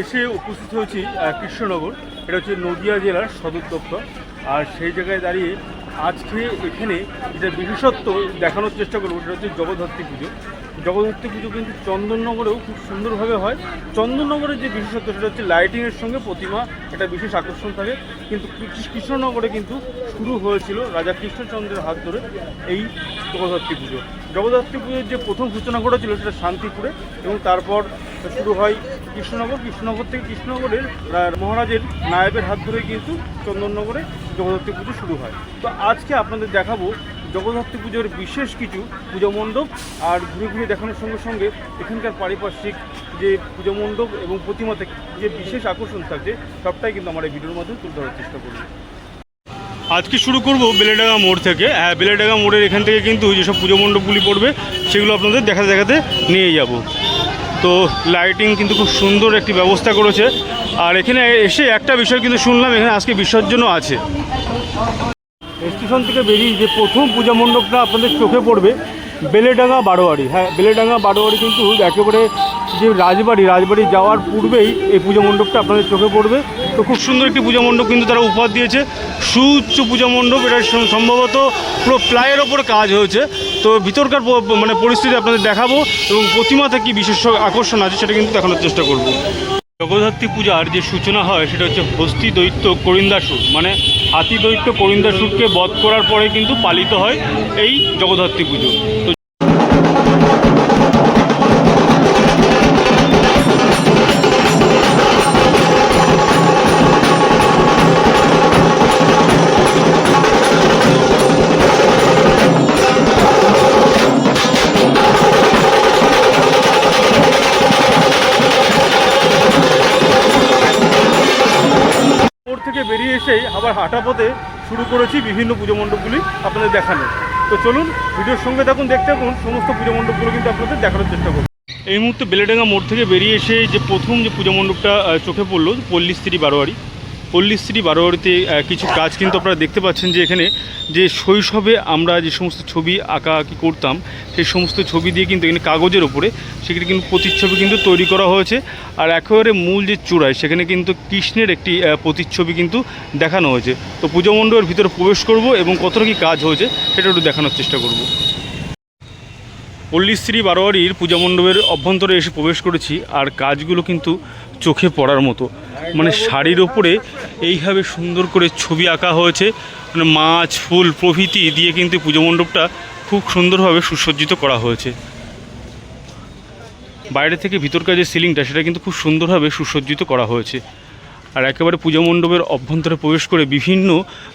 এসে উপস্থিত হয়েছি কৃষ্ণনগর। এটা হচ্ছে নদিয়া জেলার সদর দপ্তর। আর সেই জায়গায় দাঁড়িয়ে আজকে এখানে যেটা বিশেষত্ব দেখানোর চেষ্টা করব, সেটা হচ্ছে জগদ্ধাত্রী পুজো। জগদ্ধাত্রী পুজো কিন্তু চন্দননগরেও খুব সুন্দরভাবে হয়। চন্দননগরের যে বিশেষত্ব, সেটা হচ্ছে লাইটিংয়ের সঙ্গে প্রতিমা একটা বিশেষ আকর্ষণ থাকে। কিন্তু কৃষ্ণনগরে কিন্তু শুরু হয়েছিল রাজা কৃষ্ণচন্দ্রের হাত ধরে এই জগদ্ধাত্রী পুজো। জগদ্ধাত্রী পুজোর যে প্রথম সূচনা ঘটেছিল, সেটা শান্তিপুরে এবং তারপর শুরু হয় কৃষ্ণনগর কৃষ্ণনগর থেকে কৃষ্ণনগরের মহারাজের নায়েবের হাত ধরে কিন্তু চন্দননগরে জগদ্ধাত্রী পুজো শুরু হয়। তো আজকে আপনাদের দেখাবো জগদ্ধাত্রী পুজোর বিশেষ কিছু পুজো মণ্ডপ আর ঘুরে ঘুরে দেখানোর সঙ্গে সঙ্গে এখানকার পারিপার্শ্বিক যে পুজো মণ্ডপ এবং প্রতিমাতে যে বিশেষ আকর্ষণ থাকছে, সবটাই কিন্তু আমার এই ভিডিওর মাধ্যমে তুলে ধরার চেষ্টা করব। আজকে শুরু করব বেলেডাঙ্গা মোড় থেকে। হ্যাঁ বেলেডাঙ্গা মোড়ের এখান থেকে কিন্তু যেসব পুজো মণ্ডপগুলি পড়বে, সেগুলো আপনাদের দেখাতে দেখাতে নিয়ে যাব। তো লাইটিং কিন্তু খুব সুন্দর একটি ব্যবস্থা করেছে। আর এখানে এসে একটা বিষয় কিন্তু শুনলাম, এখানে আজকে বিসর্জনও আছে। স্টেশন থেকে বেরিয়ে যে প্রথম পূজা মণ্ডপটা আপনাদের চোখে পড়বে বেলেডাঙ্গা বারোয়ারি। হ্যাঁ বেলেডাঙ্গা বারোয়ারি কিন্তু একেবারে যে রাজবাড়ি রাজবাড়ি যাওয়ার পূর্বেই এই পুজো মণ্ডপটা আপনাদের চোখে পড়বে। তো খুব সুন্দর একটি পূজা মণ্ডপ কিন্তু তারা উপহার দিয়েছে। সুউচ্চ পূজা মণ্ডপ, এটা সম্ভবত পুরো প্লায়ের ওপর কাজ হয়েছে। তো ভিতরকার মানে পরিস্থিতি আপনাদের দেখাবো এবং প্রতিমাতে কী বিশেষ আকর্ষণ আছে সেটা কিন্তু দেখানোর চেষ্টা করব। জগদ্ধাত্রী পূজার যে সূচনা হয়, সেটা হচ্ছে হস্তি দৈত্য করিন্দাসুর মানে হাতি দৈত্য করিন্দাসুরকে বধ করার পরে কিন্তু পালিত হয় এই জগদ্ধাত্রী পুজো। আবার হাঁটা পথে শুরু করেছি বিভিন্ন পুজো মণ্ডপগুলি আপনাদের দেখানো তো চলুন, ভিডিওর সঙ্গে থাকুন, দেখতে থাকুন, সমস্ত পুজো মণ্ডপগুলো কিন্তু আপনাদের দেখানোর চেষ্টা করুন এই মুহূর্তে বেলেডাঙ্গা মোড় থেকে বেরিয়ে এসে যে প্রথম যে পুজো মণ্ডপটা চোখে পড়ল পল্লীস্ত্রী বারোয়ারি। পল্লীস্ত্রী বারোয়ারিতে কিছু কাজ কিন্তু আপনারা দেখতে পাচ্ছেন যে এখানে যে শৈশবে আমরা যে সমস্ত ছবি আঁকা আঁকি করতাম, সেই সমস্ত ছবি দিয়ে কিন্তু এখানে কাগজের ওপরে সেখানে কিন্তু প্রতিচ্ছবি কিন্তু তৈরি করা হয়েছে। আর একেবারে মূল যে চূড়ায়, সেখানে কিন্তু কৃষ্ণের একটি প্রতিচ্ছবি কিন্তু দেখানো হয়েছে। তো পুজো মণ্ডপের ভিতরে প্রবেশ করব এবং কতটা কি কাজ হয়েছে সেটা একটু দেখানোর চেষ্টা করব। পল্লীশ্রী বারোয়ারির পূজা মণ্ডপের অভ্যন্তরে এসে প্রবেশ করেছি, আর কাজগুলো কিন্তু চোখে পড়ার মতো। মানে শাড়ির ওপরে এইভাবে সুন্দর করে ছবি আঁকা হয়েছে। মানে মাছ, ফুল, প্রভৃতি দিয়ে কিন্তু পুজো মণ্ডপটা খুব সুন্দরভাবে সুসজ্জিত করা হয়েছে। বাইরে থেকে ভিতরকার যে সিলিংটা, সেটা কিন্তু খুব সুন্দরভাবে সুসজ্জিত করা হয়েছে। আর একেবারে পূজা মণ্ডপের অভ্যন্তরে প্রবেশ করে বিভিন্ন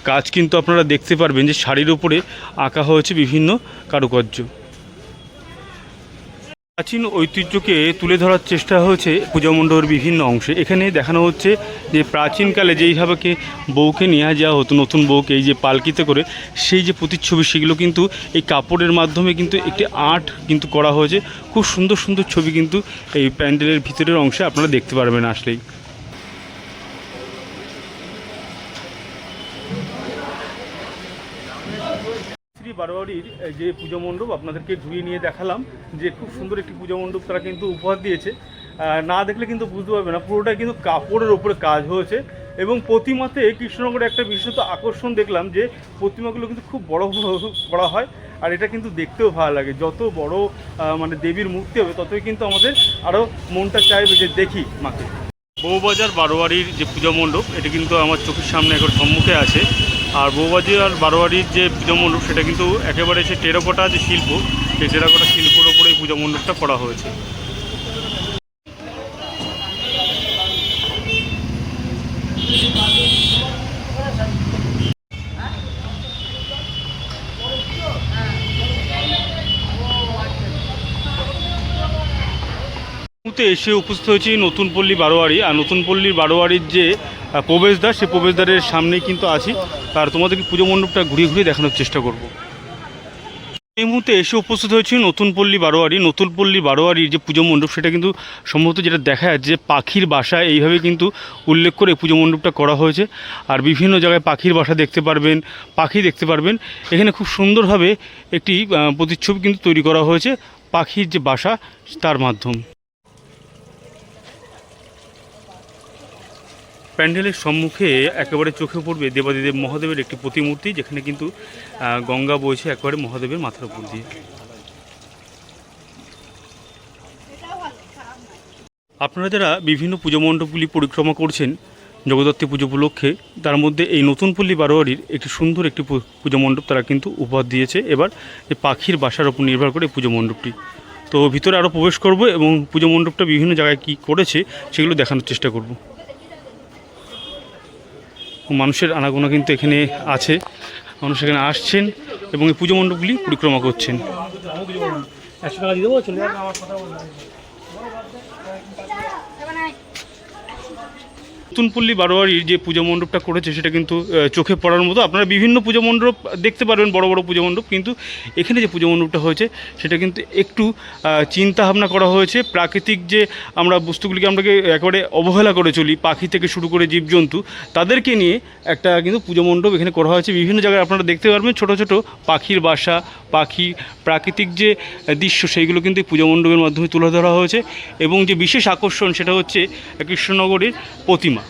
কাজ কিন্তু আপনারা দেখতে পারবেন যে শাড়ির ওপরে আঁকা হয়েছে বিভিন্ন কারুকার্য। প্রাচীন ঐতিহ্যকে তুলে ধরার চেষ্টা হয়েছে পূজা মণ্ডপের বিভিন্ন অংশে। এখানে দেখানো হচ্ছে যে প্রাচীনকালে যেইভাবে বউকে নিয়ে যাওয়া হতো, নতুন বউকে এই যে পালকিতে করে, সেই যে প্রতিচ্ছবি, সেগুলো কিন্তু এই কাপড়ের মাধ্যমে কিন্তু একটি আর্ট কিন্তু করা হয়েছে। খুব সুন্দর সুন্দর ছবি কিন্তু এই প্যান্ডেলের ভিতরের অংশে আপনারা দেখতে পারবেন আসলেই। বারোয়ারির যে পুজো মণ্ডপ আপনাদেরকে ঘুরিয়ে নিয়ে দেখালাম, যে খুব সুন্দর একটি পুজো মণ্ডপ তারা কিন্তু উপহার দিয়েছে। না দেখলে কিন্তু বুঝতে পারবে না, পুরোটাই কিন্তু কাপড়ের ওপরে কাজ হয়েছে এবং প্রতিমাতে কৃষ্ণনগরে একটা বিশেষত আকর্ষণ দেখলাম যে প্রতিমাগুলো কিন্তু খুব বড় করা হয় আর এটা কিন্তু দেখতেও ভালো লাগে। যত বড় মানে দেবীর মূর্তি হবে, ততই কিন্তু আমাদের আরও মনটা চাইবে যে দেখি মাকে। বউবাজার বারোয়ারির যে পূজা মণ্ডপ, এটা কিন্তু আমার চোখের সামনে এখন সম্মুখে আছে। আর বৌবাজি আর বারোয়ারির যে পূজা মণ্ডপ, সেটা কিন্তু একেবারে সে টেরাকোটা যে শিল্প, সেই টেরাকোটা শিল্পের ওপরে এই পূজা মণ্ডপটা করা হয়েছে। এসে উপস্থিত হয়েছি নতুন পল্লী বারোয়ারি, আর নতুন পল্লীর বারোয়ারির যে প্রবেশদ্বার, সেই প্রবেশদ্বারের সামনেই কিন্তু আছি। আর তোমাদেরকে পুজো মণ্ডপটা ঘুরিয়ে ঘুরিয়ে দেখানোর চেষ্টা করব। এই মুহূর্তে এসে উপস্থিত হয়েছি নতুন পল্লী বারোয়ারি। নতুন পল্লী বারোয়ারির যে পুজো মণ্ডপ, সেটা কিন্তু সম্ভবত যেটা দেখা যাচ্ছে যে পাখির বাসা, এইভাবে কিন্তু উল্লেখ করে পুজো মণ্ডপটা করা হয়েছে। আর বিভিন্ন জায়গায় পাখির বাসা দেখতে পারবেন, পাখি দেখতে পারবেন। এখানে খুব সুন্দরভাবে একটি প্রতিচ্ছবি কিন্তু তৈরি করা হয়েছে, পাখির যে বাসা, তার মাধ্যম। প্যান্ডেলের সম্মুখে একেবারে চোখে পড়বে দেবাদিদেব মহাদেবের একটি প্রতিমূর্তি, যেখানে কিন্তু গঙ্গা বইছে একেবারে মহাদেবের মাথার উপর দিয়ে। আপনারা যারা বিভিন্ন পুজো মণ্ডপগুলি পরিক্রমা করছেন, জগদ্ধাত্রী পুজো উপলক্ষে, তার মধ্যে এই নতুন পল্লী বারোয়ারির একটি সুন্দর একটি পুজো মণ্ডপ তারা কিন্তু উপহার দিয়েছে। এবার এই পাখির বাসার উপর নির্ভর করে পুজো মণ্ডপটি। তো ভিতরে আরও প্রবেশ করব এবং পুজো মণ্ডপটা বিভিন্ন জায়গায় কী করেছে, সেগুলো দেখানোর চেষ্টা করব। মানুষের আনাগোনা কিন্তু এখানে আছে। মানুষ এখানে আসছেন এবং এই পুজো মণ্ডপগুলি পরিক্রমা করছেন। একশো টাকা দিয়ে দেবো নতুন বারোয়ারির যে পুজো মণ্ডপটা করেছে, সেটা কিন্তু চোখে পড়ার মতো। আপনারা বিভিন্ন পুজো মণ্ডপ দেখতে পারবেন, বড় বড় পুজো মণ্ডপ, কিন্তু এখানে যে পুজো মণ্ডপটা হয়েছে, সেটা কিন্তু একটু চিন্তা ভাবনা করা হয়েছে। প্রাকৃতিক যে আমরা বস্তুগুলিকে আমরাকে একেবারে অবহেলা করে চলি, পাখি থেকে শুরু করে জীবজন্তু, তাদেরকে নিয়ে একটা কিন্তু পুজো মণ্ডপ এখানে করা হয়েছে। বিভিন্ন জায়গায় আপনারা দেখতে পারবেন ছোট ছোট পাখির বাসা, পাখি, প্রাকৃতিক যে দৃশ্য, সেইগুলো কিন্তু পুজো মণ্ডপের মাধ্যমে তুলে ধরা হয়েছে। এবং যে বিশেষ আকর্ষণ, সেটা হচ্ছে কৃষ্ণনগরের প্রতিমা।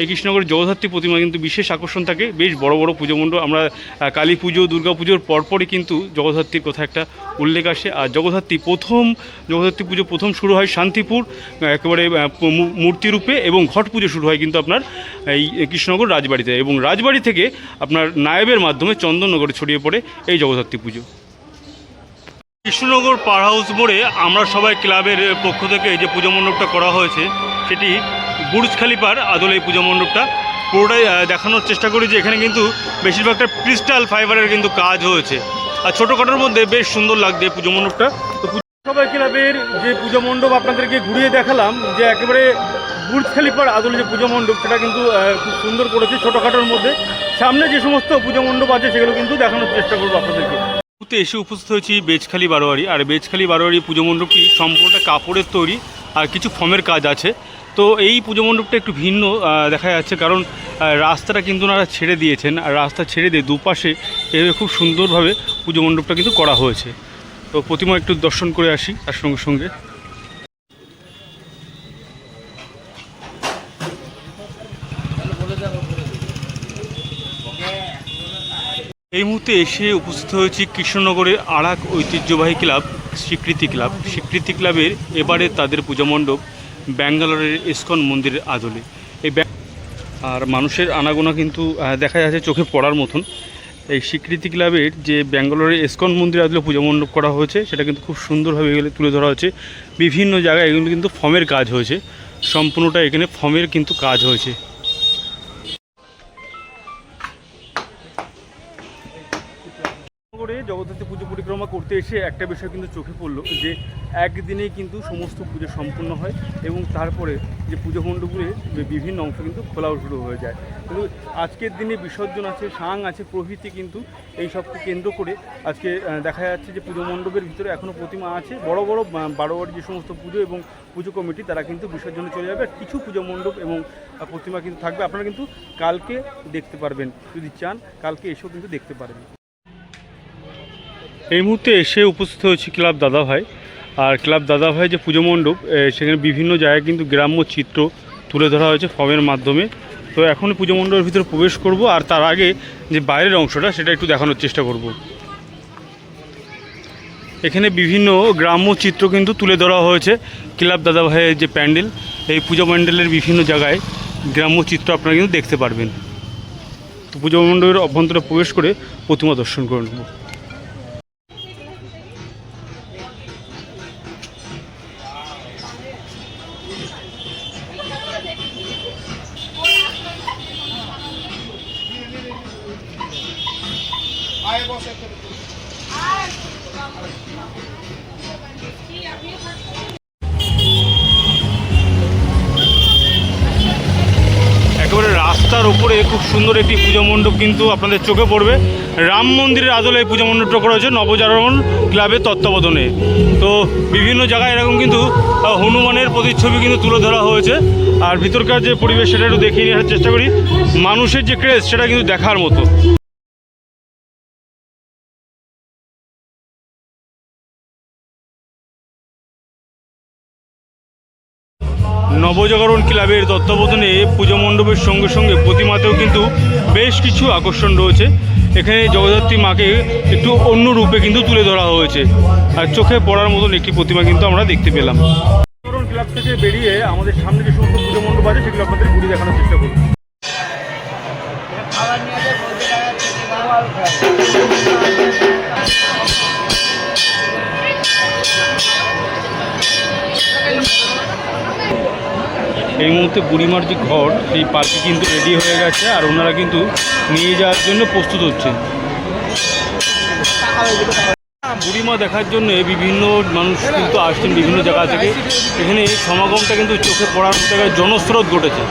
এই কৃষ্ণনগরের জগদ্ধাত্রী প্রতিমা কিন্তু বিশেষ আকর্ষণ থাকে। বেশ বড় বড় পুজো মণ্ডপ। আমরা কালী পুজো, দুর্গা পুজোর পরপরই কিন্তু জগদ্ধাত্রীর কথা একটা উল্লেখ আসে। আর জগদ্ধাত্রী প্রথম, জগদ্ধাত্রী পুজো প্রথম শুরু হয় শান্তিপুর একেবারে মূর্তিরূপে এবং ঘট পুজো শুরু হয় কিন্তু আপনার এই কৃষ্ণনগর রাজবাড়িতে এবং রাজবাড়ি থেকে আপনার নায়েবের মাধ্যমে চন্দননগরে ছড়িয়ে পড়ে এই জগদ্ধাত্রী পুজো। কৃষ্ণনগর পার হাউস মোড়ে আমরা সবাই ক্লাবের পক্ষ থেকে যে পুজো মণ্ডপটা করা হয়েছে, সেটি বুর্জ খালিপার আদলে এই পুজো মণ্ডপটা। পুরোটাই দেখানোর চেষ্টা করি যে এখানে কিন্তু বেশিরভাগটা ক্রিস্টাল ফাইবারের কিন্তু কাজ হয়েছে। আর ছোটোখাটোর মধ্যে বেশ সুন্দর লাগছে পুজো মণ্ডপটা। তো সবাই ক্লাবের যে পুজো মণ্ডপ আপনাদেরকে ঘুরিয়ে দেখালাম, যে একেবারে বুর্জ খালিপার আদলে যে পুজো মণ্ডপ, সেটা কিন্তু খুব সুন্দর করেছে ছোটোখাটোর মধ্যে। সামনে যে সমস্ত পুজো মণ্ডপ আছে, সেগুলো কিন্তু দেখানোর চেষ্টা করব আপনাদেরকে। এসে উপস্থিত হয়েছি বেজখালি বারোয়ারি। আর বেজখালি বারোয়ারি পুজো মণ্ডপটি সম্পূর্ণটা কাপড়ের তৈরি, আর কিছু ফর্মের কাজ আছে। তো এই পুজো মণ্ডপটা একটু ভিন্ন দেখা যাচ্ছে কারণ রাস্তাটা কিন্তু ওনারা ছেড়ে দিয়েছেন। আর রাস্তা ছেড়ে দিয়ে দুপাশে এভাবে খুব সুন্দরভাবে পুজো মণ্ডপটা কিন্তু করা হয়েছে। তো প্রতিমা একটু দর্শন করে আসি, তার সঙ্গে সঙ্গে। এই মুহূর্তে এসে উপস্থিত হয়েছি কৃষ্ণনগরের আরাক ঐতিহ্যবাহী ক্লাব, স্বীকৃতি ক্লাব। স্বীকৃতি ক্লাবের এবারে তাদের পূজা মণ্ডপ ব্যাঙ্গালোরের ইস্কন মন্দিরের আদলে। এই আর মানুষের আনাগোনা কিন্তু দেখা যাচ্ছে চোখে পড়ার মতন। এই স্বীকৃতি ক্লাবের যে ব্যাঙ্গালোরের ইস্কন মন্দির আদলে পূজা মণ্ডপ করা হয়েছে, সেটা কিন্তু খুব সুন্দরভাবে এগুলো তুলে ধরা হয়েছে। বিভিন্ন জায়গায় এগুলো কিন্তু ফর্মের কাজ হয়েছে। সম্পূর্ণটা এখানে ফর্মের কিন্তু কাজ হয়েছে। জগদ্ধাত্রী পুজো পরিক্রমা করতে এসে একটা বিষয় কিন্তু চোখে পড়ল যে একদিনেই কিন্তু সমস্ত পুজো সম্পূর্ণ হয় এবং তারপরে যে পুজো মণ্ডপগুলির বিভিন্ন অংশ কিন্তু খোলাও শুরু হয়ে যায়। কিন্তু আজকের দিনে বিসর্জন আছে, সাং আছে, প্রভৃতি কিন্তু এই সবকে কেন্দ্র করে আজকে দেখা যাচ্ছে যে পুজো মণ্ডপের ভিতরে এখনও প্রতিমা আছে। বড় বড় বারোয়ারি যে সমস্ত পুজো এবং পুজো কমিটি, তারা কিন্তু বিসর্জনে চলে যাবে। আর কিছু পুজো মণ্ডপ এবং প্রতিমা কিন্তু থাকবে। আপনারা কিন্তু কালকে দেখতে পারবেন। যদি চান, কালকে এসেও কিন্তু দেখতে পারবেন। এই মুহূর্তে এসে উপস্থিত হয়েছি ক্লাব দাদাভাই। আর ক্লাব দাদাভাই যে পুজো মণ্ডপ সেখানে বিভিন্ন জায়গায় কিন্তু গ্রাম্য চিত্র তুলে ধরা হয়েছে ফর্মের মাধ্যমে। তো এখন পুজো মণ্ডপের ভিতরে প্রবেশ করব, আর তার আগে যে বাইরের অংশটা, সেটা একটু দেখানোর চেষ্টা করব। এখানে বিভিন্ন গ্রাম্য চিত্র কিন্তু তুলে ধরা হয়েছে ক্লাব দাদাভাইয়ের যে প্যান্ডেল, এই পুজো প্যান্ডেলের বিভিন্ন জায়গায় গ্রাম্য চিত্র আপনারা কিন্তু দেখতে পারবেন। তো পুজো মণ্ডপের অভ্যন্তরে প্রবেশ করে প্রতিমা দর্শন করে নেব। একেবারে রাস্তার উপরে খুব সুন্দর একটি পুজো মণ্ডপ কিন্তু আপনাদের চোখে পড়বে। রাম মন্দিরের আদলে এই পুজো মণ্ডপটা করা হয়েছে নবজাগরণ ক্লাবের তত্ত্বাবধানে। তো বিভিন্ন জায়গায় এরকম কিন্তু হনুমানের প্রতিচ্ছবি কিন্তু তুলে ধরা হয়েছে। আর ভিতরকার যে পরিবেশ সেটা একটু দেখিয়ে নেওয়ার চেষ্টা করি। মানুষের যে ক্রেজ সেটা কিন্তু দেখার মতো। নবজাগরণ ক্লাবের তত্ত্বাবধানে পুজো মণ্ডপের সঙ্গে সঙ্গে প্রতিমাতেও কিন্তু বেশ কিছু আকর্ষণ রয়েছে। এখানে জগদ্ধাত্রী মাকে একটু অন্য রূপে কিন্তু তুলে ধরা হয়েছে। আর চোখে পড়ার মতন একটি প্রতিমা কিন্তু আমরা দেখতে পেলাম। ক্লাব থেকে বেরিয়ে আমাদের সামনে যে সমস্ত পুজো মণ্ডপ আছে, সেগুলো আপনাদের ঘুরে দেখানোর চেষ্টা করব। এই মুহূর্তে বুড়িমার যে ঘর, সেই পার্কে কিন্তু রেডি হয়ে গেছে আর ওনারা কিন্তু নিয়ে যাওয়ার জন্য প্রস্তুত হচ্ছেন। বুড়িমা দেখার জন্য বিভিন্ন মানুষ কিন্তু আসছেন বিভিন্ন জায়গা থেকে। এখানে সমাগমটা কিন্তু চোখে পড়ার জায়গায় জনস্রোত ঘটেছে।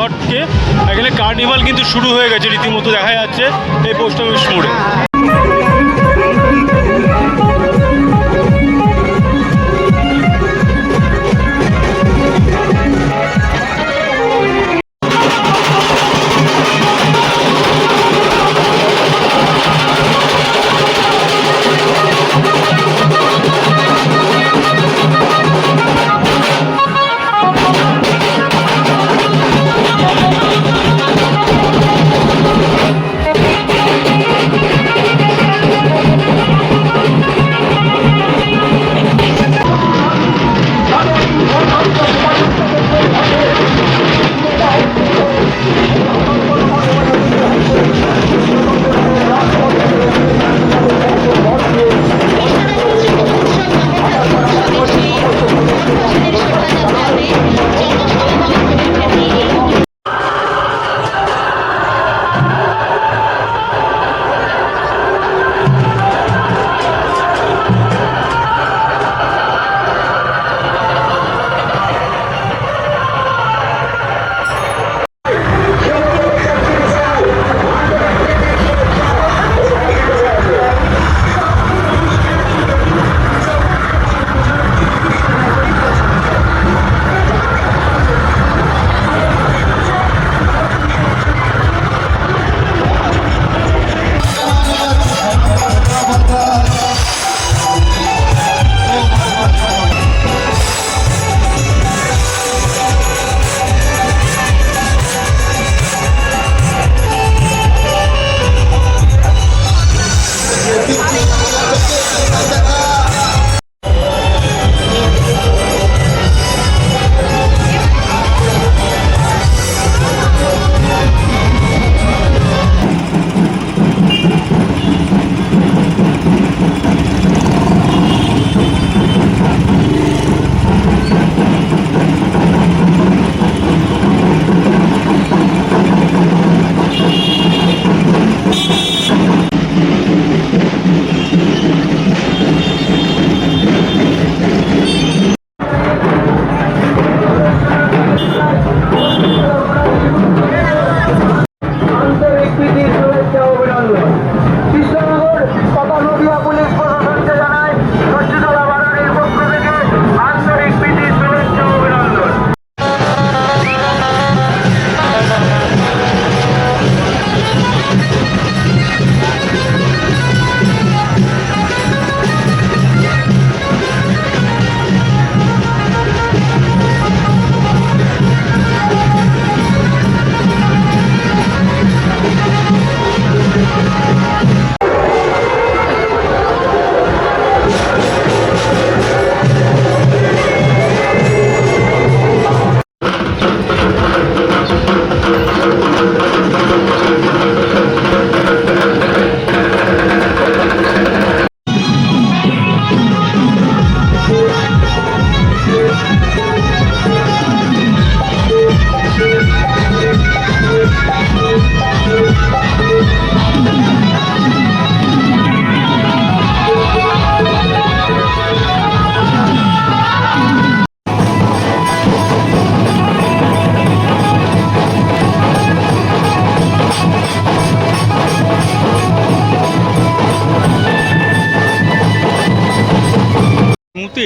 ঘটকে এখানে কার্নিভাল কিন্তু শুরু হয়ে গেছে রীতিমতো দেখা যাচ্ছে এই পোস্ট অফিস মোড়ে।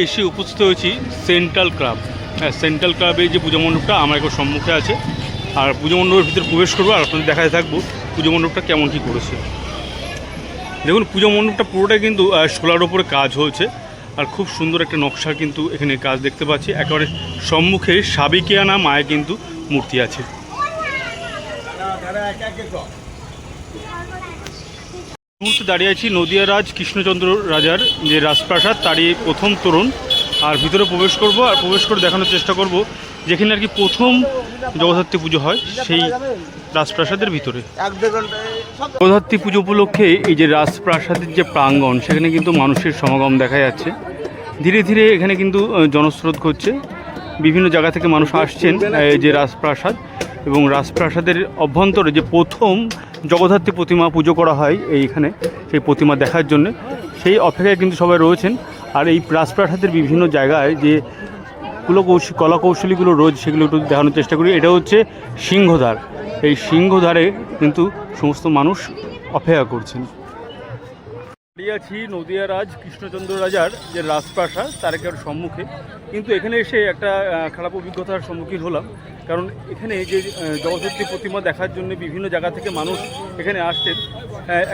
এসে উপস্থিত হয়েছি সেন্ট্রাল ক্লাব। হ্যাঁ সেন্ট্রাল ক্লাবের যে পুজো মণ্ডপটা আমার একটু সম্মুখে আছে। আর পুজো মণ্ডপের ভিতরে প্রবেশ করব আর আপনাদের দেখাতে থাকব পুজো মণ্ডপটা কেমন কী করেছে। দেখুন, পুজো মণ্ডপটা পুরোটাই কিন্তু শোলার ওপরে কাজ হয়েছে। আর খুব সুন্দর একটা নকশা কিন্তু এখানে কাজ দেখতে পাচ্ছি। একেবারে সম্মুখে সাবিকিয়ানা মায়ের কিন্তু মূর্তি আছে। মুহূর্তে দাঁড়িয়ে আছি নদিয়া রাজ কৃষ্ণচন্দ্র রাজার যে রাজপ্রাসাদ, তারই প্রথম তোরণ। আর ভিতরে প্রবেশ করব আর প্রবেশ করে দেখানোর চেষ্টা করব যেখানে আর কি প্রথম জগদ্ধাত্রী পুজো হয় সেই রাজপ্রাসাদের ভিতরে। জগদ্ধাত্রী পুজো উপলক্ষে এই যে রাজপ্রাসাদের যে প্রাঙ্গণ, সেখানে কিন্তু মানুষের সমাগম দেখা যাচ্ছে। ধীরে ধীরে এখানে কিন্তু জনস্রোত ঘটছে। বিভিন্ন জায়গা থেকে মানুষ আসছেন এই যে রাজপ্রাসাদ। এবং রাজপ্রাসাদের অভ্যন্তরে যে প্রথম জগদ্ধাত্রী প্রতিমা পুজো করা হয় এইখানে, সেই প্রতিমা দেখার জন্য, সেই অপেক্ষায় কিন্তু সবাই রয়েছেন। আর এই রাজপ্রাসাদের বিভিন্ন জায়গায় যে কুলো কৌশল কলা কৌশলীগুলো রোজ সেগুলো একটু দেখানোর চেষ্টা করি। এটা হচ্ছে সিংহদ্বার। এই সিংহধারে কিন্তু সমস্ত মানুষ অপেক্ষা করছেন। দাঁড়িয়ে আছি নদিয়া রাজ কৃষ্ণচন্দ্র রাজার যে রাজপ্রাসাদ তার একেবারে সম্মুখে। কিন্তু এখানে এসে একটা খারাপ অভিজ্ঞতার সম্মুখীন হলাম। কারণ এখানে যে আহ, প্রতিমা দেখার জন্য বিভিন্ন জায়গা থেকে মানুষ এখানে আসছেন।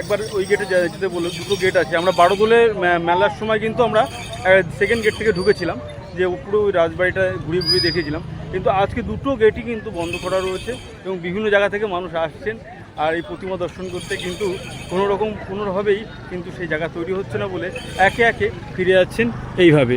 একবার ওই গেটে যেতে বলল দুটো গেট আছে। আমরা বারোদোলে মেলার সময় কিন্তু আমরা সেকেন্ড গেট থেকে ঢুকেছিলাম। যে পুরো ওই রাজবাড়িটা ঘুরিয়ে ঘুরিয়ে দেখেছিলাম কিন্তু আজকে দুটো গেটই কিন্তু বন্ধ করা রয়েছে এবং বিভিন্ন জায়গা থেকে মানুষ আসছেন। আর এই প্রতিমা দর্শন করতে কিন্তু কোনো রকম কোনোভাবেই কিন্তু সেই জায়গা তৈরি হচ্ছে না বলে একে একে ফিরে যাচ্ছেন এইভাবে।